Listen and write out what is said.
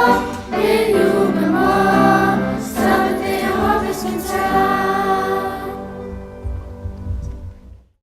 봐